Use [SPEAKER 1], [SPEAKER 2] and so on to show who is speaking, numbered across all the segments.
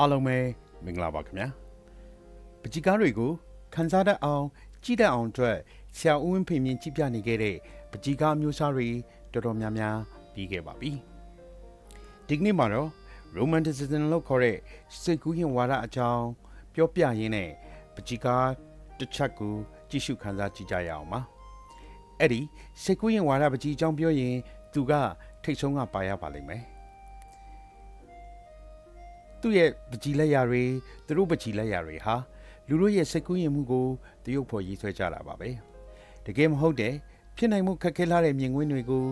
[SPEAKER 1] အားလုံးပဲမင်္ဂလာပါခင်ဗျာပကြီကားတွေကိုခန်းစားတတ်အောင် ကြည့်တတ်အောင်အတွက်ဆရာဦးဝင်းဖေမြင့်ကြည့်ပြနေခဲ့တဲ့ပကြီကားမျိုးစားတွေတော်တော်များများပြီးခဲ့ပါပြီဒီကနေ့မှာတော့ romanticism လို့ခေါ်တဲ့စိတ်ကူးရင်ဝါဒအကြောင်းပြောပြရင်းနဲ့ပကြီကားတစ်ချက်ကိုကြည့်ရှုခန်းစားကြည့်ကြရအောင်ပါအဲ့ဒီစိတ်ကူးရင်ဝါဒပကြီအကြောင်းပြောရင်သူကထိတ်ဆုံးကပါရပါလိမ့်မယ် သူ့ရဲ့ပကြီးလက်ရာတွေသူတို့ပကြီးလက်ရာတွေဟာလူတို့ရဲ့စိတ်ကူးယဉ်မှုကိုတရုပ်ဖော်ရေးဆွဲကြတာပါပဲတကယ်မဟုတ်တဲ့ဖြစ်နိုင်မှုခက်ခဲလာတဲ့မြင်ကွင်းတွေကို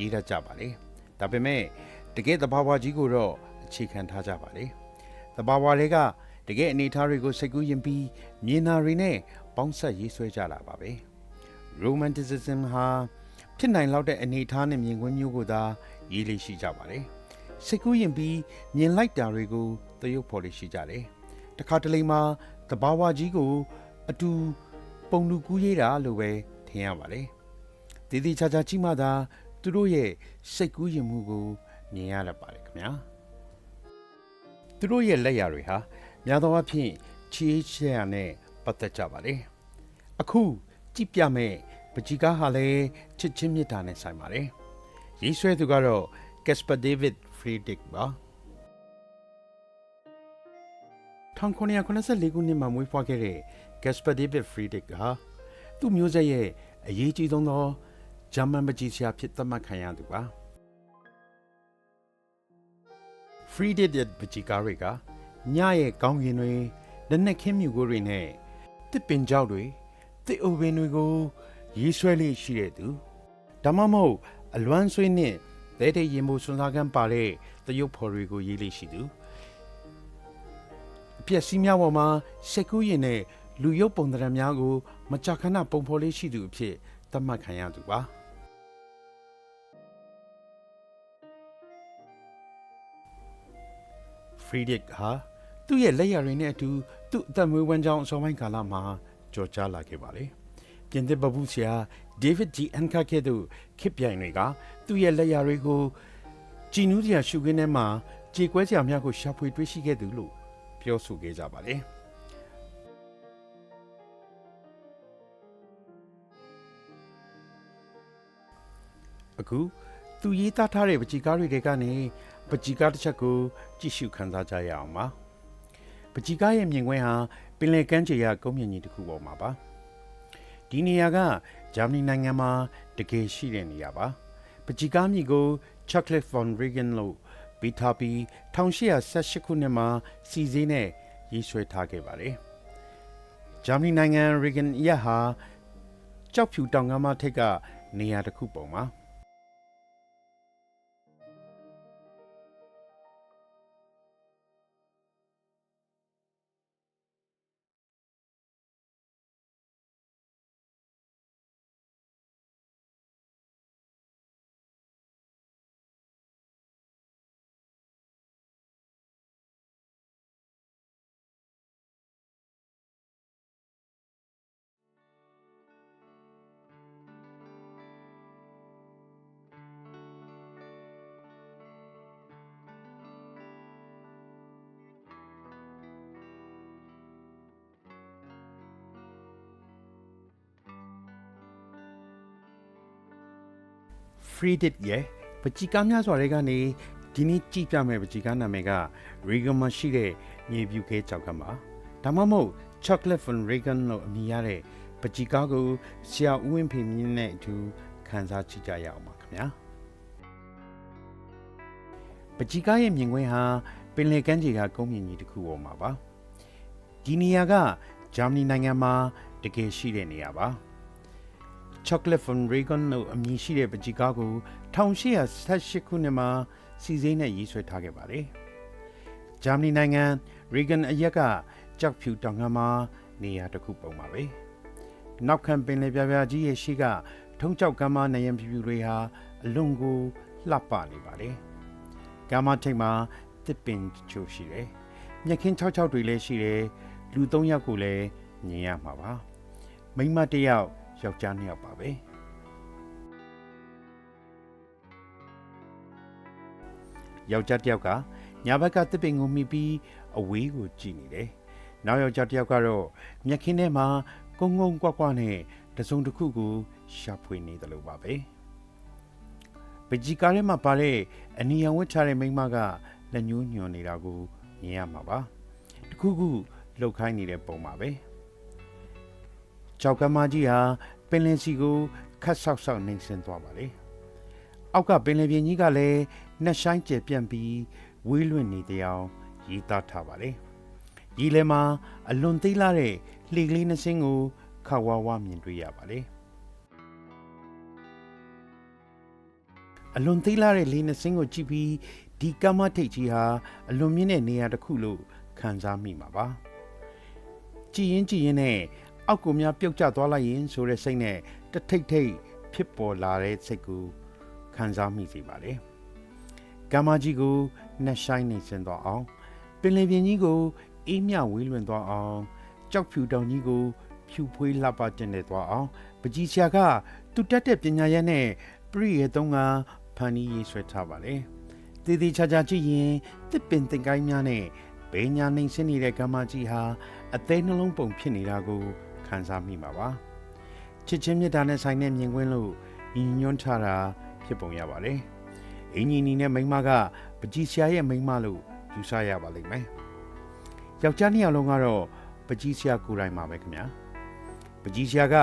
[SPEAKER 1] ရေးတတ်ကြပါလေဒါပေမဲ့တကယ်သဘာဝကြီးကိုတော့အခြေခံထားကြပါလေသဘာဝတွေကတကယ်အနေအထားတွေကိုစိတ်ကူးယဉ်ပြီးမြင်နာတွေနဲ့ပေါင်းဆက်ရေးဆွဲကြတာပါပဲ romanticism ဟာဖြစ်နိုင်လောက်တဲ့အနေအထားနဲ့မြင်ကွင်းမျိုးကိုသာရေးလေးရှိကြပါတယ် စိတ်ကူးရင်ပြီးမြင်လိုက်တာတွေကိုသရုပ်ဖော်လေးရှိကြတယ်တခါတလေမှာသဘာဝကြီးကို အတူပုံလူကူးရေးတာလို့ပဲထင်ရပါတယ်တည်တည်ချာချာကြီးမှသာသူတို့ရဲ့စိတ်ကူးရင်မှုကိုမြင်ရတတ်ပါတယ်ခင်ဗျာသူတို့ရဲ့လက်ရာတွေဟာများသောအားဖြင့်ချီးချက်ရနဲ့ပတ်သက်ကြပါတယ်အခုကြည့်ပြမဲ့ပကြီကားဟာလည်းချစ်ချင်းမြတ်တာနဲ့ဆိုင်ပါတယ်ရေးဆွဲသူကတော့ Caspar David Friedrich ပါ1984ခုနှစ်မှာမွေးဖွားခဲ့တဲ့ Caspar David Friedrich ဟာသူ့မျိုးဆက်ရဲ့အရေးကြီးဆုံးသောဂျာမန်ပကြီးဆရာဖြစ်သတ်မှတ်ခံရသူပါ Friedrich ရဲ့ပကြီးကားတွေကညရဲ့ကောင်းကင်တွေလက်နက်ခင်းမြူကိုတွေနဲ့တစ်ပင်ကြောက်တွေတစ်အိုပင်တွေကိုရေးဆွဲလေးရှိတဲ့သူဒါမှမဟုတ်အလွမ်းဆွေးနဲ့ ဒဲတဲ့ရင်မိုးစွန်စားကန်းပါတဲ့သရုပ်ဖော်တွေကိုရေးလေးရှိသူအပြက်စီးများပေါ်မှာစက်ကူးရင်နဲ့လူရုပ်ပုံသဏ္ဍာန်များကို မကြခဏပုံဖော်လေးရှိသူအဖြစ်သတ်မှတ်ခံရသူပါဖရီဒစ်ဟာသူ့ရဲ့လက်ရည်နဲ့အတူသူ့အသက်မွေးဝမ်းကြောင်းအစောပိုင်းကာလမှာကြော်ကြားလာခဲ့ပါလေပြင်သစ်ပပူဆရာ ဒေးဗစ်ဂျီအန်ကာကဲ့သို့ခေပြိုင်တွေကသူ့ရဲ့လက်ရာတွေကိုကြည်နူးစရာရှုခင်းထဲမှာကြေကွဲစရာများကိုရှာဖွေတွေ့ရှိခဲ့သူလို့ပြောဆိုခဲ့ကြပါတယ်အခုသူရေးသားထားတဲ့ပကြီကားတွေကနေပကြီကားတစ်ချက်ကိုကြည့်ရှုခန်းစားကြရအောင်ပါပကြီကားရဲ့မြင်ကွင်းဟာပင်လယ်ကမ်းခြေရကုန်းမြင့်ကြီးတစ်ခုပေါ်မှာပါ ဒီနေရာကဂျာမနီနိုင်ငံမှာတကယ်ရှိတဲ့နေရာပါပကြီကားမြေကို Chocolate von Regen လို့ပြီးထားပြီး1818ခုနှစ်မှာစီစည်းနဲ့ရေးဆွဲထားခဲ့ပါတယ်ဂျာမနီနိုင်ငံ Regen ရဟာကြောက်ဖြူတောင်ကမ်းမထိပ်ကနေရာတစ်ခုပုံမှာ ဖရီဒစ်ရဲ့ပကြီကားများစွာတွေကနေဒီနေ့ကြည့်ပြမယ်ပကြီကားနာမည်က Regan မှာရှိတဲ့မြေပြူခဲကြောက်ကမှာဒါမှမဟုတ် Chocolate von Regan လို့အမည်ရတဲ့ပကြီကားကိုဆရာဦးဝင်းဖေမြင့်နဲ့အတူခန်းစားကြည့်ကြရအောင်ပါခင်ဗျာပကြီကားရဲ့မြင်ကွင်းဟာပင်လယ်ကမ်းခြေကကုန်းမြင့်ကြီးတစ်ခုပေါ်မှာပါဒီနေရာကဂျာမနီနိုင်ငံမှာတကယ်ရှိတဲ့နေရာပါ Chocolate von Regan လို့အမည်ရှိတဲ့ပကြီကားကို1818ခုနှစ်မှာစီစိမ့်နဲ့ရေးဆွဲထားခဲ့ပါတယ်။ဂျာမနီနိုင်ငံ Regan အရက်ကကြောက်ဖြူတောင်ငန်းမှာနေရာတစ်ခုပုံပါပဲ။နောက်ခံပင်လယ်ပြပြကြီးရဲ့ရှိကထုံးကြောက်ကမ်းမနယံဖြူဖြူတွေဟာအလွန်ကိုလှပနေပါတယ်။ကမ်းမထိပ်မှာတစ်ပင်ချို့ရှိတယ်။မြက်ခင်း66တွေလည်းရှိတယ်။လူ၃ယောက်ကိုလည်းမြင်ရမှာပါ။မိန်းမတစ်ယောက် ယောက်ျားနှစ်ယောက်ပါပဲယောက်ျားတစ်ယောက်ကညာဘက်ကတစ်ပင်ကိုမှီပြီးအဝေးကိုကြည့်နေတယ်နောက်ယောက်ျားတစ်ယောက်ကတော့မျက်ခင်းထဲမှာကုန်းကုန်းကွက်ကွက်နဲ့တစုံတစ်ခုကိုရှာဖွေနေတယ်လို့ပါပဲပကြီးကားထဲမှာပါတဲ့အနီယံဝတ်ထားတဲ့မိန်းမကလက်ညှိုးညွှန်နေတာကိုမြင်ရမှာပါတခုခုလှုပ်ခိုင်းနေတဲ့ပုံပါပဲကြောက်ကမကြီးဟာ ပင်လင်စီကိုခတ်ဆောက်ဆောက်နေဆင်းသွားပါလေအောက်ကပင်လင်ပြင်ကြီးကလည်းနှက်ဆိုင်ကျယ်ပြန့်ပြီးဝေးလွင့်နေတဲ့အကြောင်းရေးသားထားပါလေရီလဲမှာအလွန်သေးလာတဲ့လှေကလေးနှစ်စင်းကိုခါဝါဝါမြင်တွေ့ရပါလေအလွန်သေးလာတဲ့လေနှစ်စင်းကိုကြည့်ပြီးဒီကမ္မထိတ်ကြီးဟာအလွန်မြင့်တဲ့နေရာတစ်ခုလို့ခံစားမိမှာပါကြည်ရင်ကြည်ရင်နဲ့ အောက်ကိုများပြုတ်ကျသွားလိုက်ရင်ဆိုတဲ့စိတ်နဲ့တထိတ်ထိတ်ဖြစ်ပေါ်လာတဲ့စိတ်ကိုခံစားမိစေပါလေကမ္မကြီးကိုနှက်ဆိုင်နေစင်သွားအောင်ပင်လယ်ပြင်ကြီးကိုအေးမြဝေးလွင်သွားအောင်ကြောက်ဖြူတောင်ကြီးကိုဖြူဖွေးလှပတင်နေသွားအောင်ပကြီးဆရာကသူတက်တဲ့ပညာရက်နဲ့ပြည့်ရဲ့တုံးကဖန်နီးရေးဆွဲထားပါလေတည်တည်ချာချာကြည့်ရင်တစ်ပင်တင်ကိုင်းများနဲ့ဘေးညာနေစင်းနေတဲ့ကမ္မကြီးဟာအသေးနှလုံးပုံဖြစ်နေတာကို ခံစားမိမှာပါချစ်ချင်းမြတ်တာနဲ့ဆိုင်တဲ့မြင်ကွင်းလို့ညီညွတ်ထားတာဖြစ်ပုံရပါတယ်အင်ဂျင်နီနဲ့မိန်းမကပကြီးဆရာရဲ့မိန်းမလို့ယူဆရပါလိမ့်မယ်ယောက်ျားနှစ်ယောက်လုံးကတော့ပကြီးဆရာကိုယ်တိုင်မှာပဲခင်ဗျာပကြီးဆရာက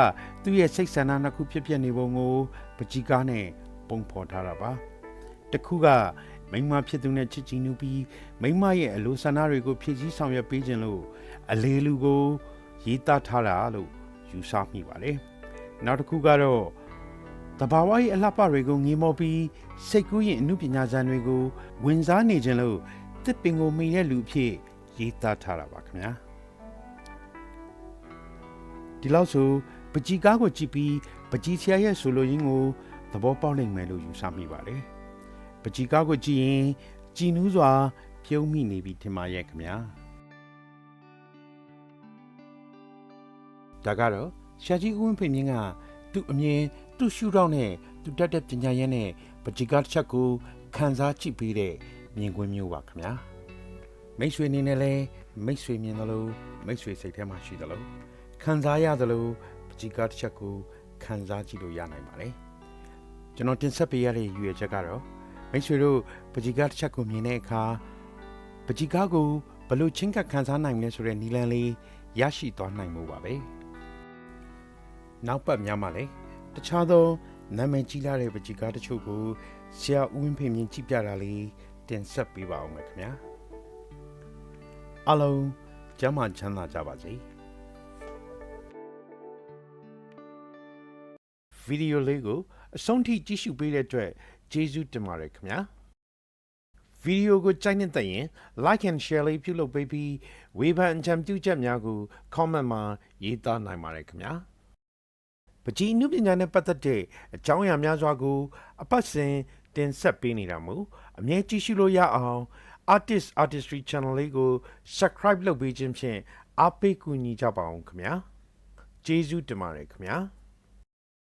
[SPEAKER 1] သူ့ရဲ့စိတ်ဆန္ဒနှစ်ခုဖြစ်ဖြစ်နေပုံကိုပကြီးကားနဲ့ပုံဖော်ထားတာပါတစ်ခုကမိန်းမဖြစ်သူနဲ့ချစ်ကြည်နူးပြီးမိန်းမရဲ့အလိုဆန္ဒတွေကိုဖြည့်ဆည်းဆောင်ရွက်ပေးခြင်းလို့အလေလူကို ရေးသားထားတာလို့ယူဆမိပါတယ်နောက်တစ်ခုကတော့တဘာဝရဲ့အလှပတွေကိုငေးမောပြီးစိတ်ကူးရင်အမှုပညာဇာန်တွေကိုဝင်စားနေခြင်းလို့တစ်ပင်ကိုမိတဲ့လူအဖြစ်ရေးသားထားတာပါခင်ဗျာဒီလောက်ဆိုပကြီးကားကိုကြည့်ပြီးပကြီးဆရာရဲ့ဆိုလိုရင်းကိုသဘောပေါက်နိုင်မယ်လို့ယူဆမိပါတယ်ပကြီးကားကိုကြည့်ရင်ကြည်နူးစွာပြုံးမိနေပြီထင်ပါရဲ့ခင်ဗျာ ဒါကတော့ရှာကြီးဦးဝင်းဖေမြင့်ကသူ့အမြင်သူ့ရှုထောင့်နဲ့သူတတ်တဲ့ပညာရဲနဲ့ပကြီးကားတစ်ချက်ကိုခံစားကြည့်ပြီးတဲ့မြင်ကွင်းမျိုးပါခင်ဗျာမိတ်ဆွေအနေနဲ့လည်းမိတ်ဆွေမြင်တယ်လို့မိတ်ဆွေစိတ်ထဲမှာရှိတယ်လို့ခံစားရတယ်လို့ပကြီးကားတစ်ချက်ကိုခံစားကြည့်လို့ရနိုင်ပါတယ်ကျွန်တော်တင်ဆက်ပေးရတဲ့ရည်ရွယ်ချက်ကတော့မိတ်ဆွေတို့ပကြီးကားတစ်ချက်ကိုမြင်တဲ့အခါပကြီးကားကိုဘယ်လို့ချင်းကပ်ခံစားနိုင်မလဲဆိုတဲ့နီလန်လေးရရှိသွားနိုင်မှုပါပဲ နောက်ပတ်များမှာလည်းတခြားသောနာမည်ကြီးလာတဲ့ပကြီးကားတချို့ကိုဆရာဦးဝင်းဖေမြင့်ကြည့်ပြတာလေးတင်ဆက်ပေးပါအောင်မယ်ခင်ဗျာအလုံးကျမ်းမာချမ်းသာကြပါစေဗီဒီယိုလေးကိုအဆုံးထိကြည့်ရှုပေးတဲ့အတွက်ကျေးဇူးတင်ပါတယ်ခင်ဗျာဗီဒီယိုကိုကြိုက်နေတဲ့ရင် like and share လေးပြုလုပ်ပေးပြီးဝေဖန်အကြံပြုချက်များကို comment မှာရေးသားနိုင်ပါတယ်ခင်ဗျာ ပကြီးနုပညာနဲ့ပတ်သက်တဲ့အကြောင်းအရာများစွာကို အပတ်စဉ်တင်ဆက်ပေးနေတာမို့အမြဲကြည့်ရှုလို့ရအောင် artist artistry channel လေးကို subscribe လုပ်ပေးခြင်းဖြင့်အားပေးကူညီကြပါအောင်ခင်ဗျာကျေးဇူးတင်ပါတယ်ခင်ဗျာ